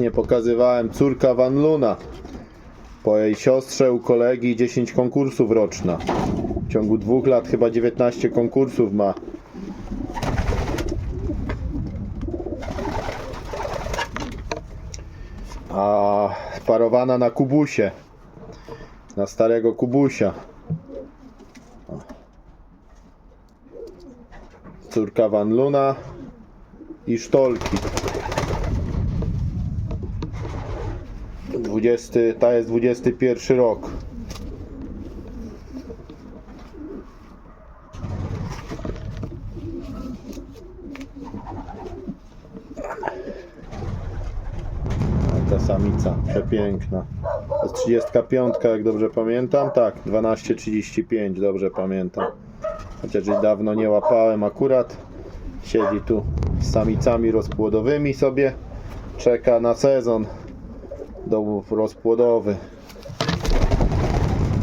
nie pokazywałem, córka Van Luna. Po jej siostrze u kolegi 10 konkursów roczna. W ciągu dwóch lat chyba 19 konkursów ma. A parowana na kubusie. Na starego kubusia. Córka Van Luna i Sztolki. 20, ta jest 21 rok. Ta samica przepiękna. To jest 35, jak dobrze pamiętam. Tak, 12.35, dobrze pamiętam. Chociaż dawno nie łapałem akurat. Siedzi tu z samicami rozpłodowymi sobie. Czeka na sezon do rozpłodowy.